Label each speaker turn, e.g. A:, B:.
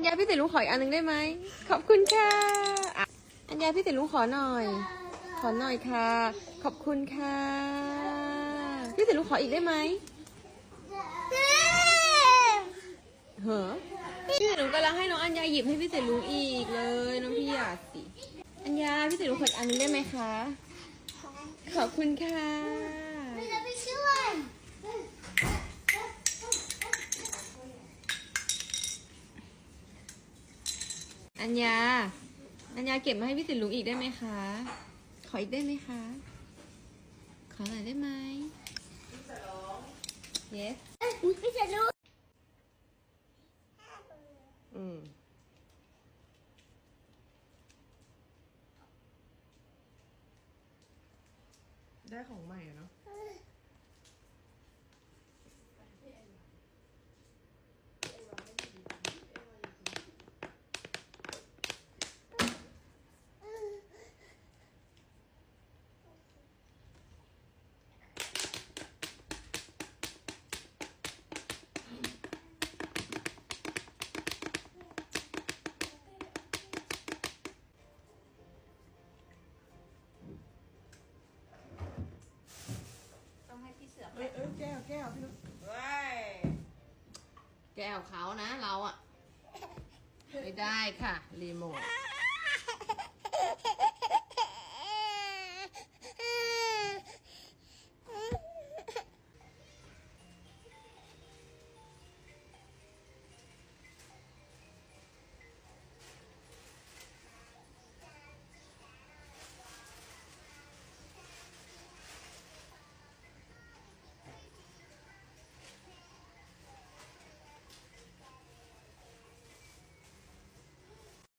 A: ญญาพี่ติลุงขออีกอันหนึ่งได้ไหม ขอบคุณค่ะ อัญญาพี่ติลุงขอหน่อย ขอหน่อยค่ะ ขอบคุณค่ะ พี่ติลุงขออีกได้ไหมเหรอพี่ติลุงกำลังให้น้องอัญญาหยิบให้พี่ติลุงอีกเลย น้องพี่อยากสิ อัญญาพี่ติลุงขออีกอันหนึงได้ไหมคะ ขอบคุณค่ะ
B: ไม่จะไปช่วย
A: อัญญา อัญญาเก็บมาให้พี่ติลุงอีกได้ไหมคะ ขออีกได้ไหมคะ ขอหน่อยได้ไหม yes
B: ไม่จะรู้
A: อืม
C: ได้ของใหม่อะเนาะ แก้วพี่นุ๊กเว้ย
A: แก้วเขานะเราอะไม่ได้ค่ะ รีโมท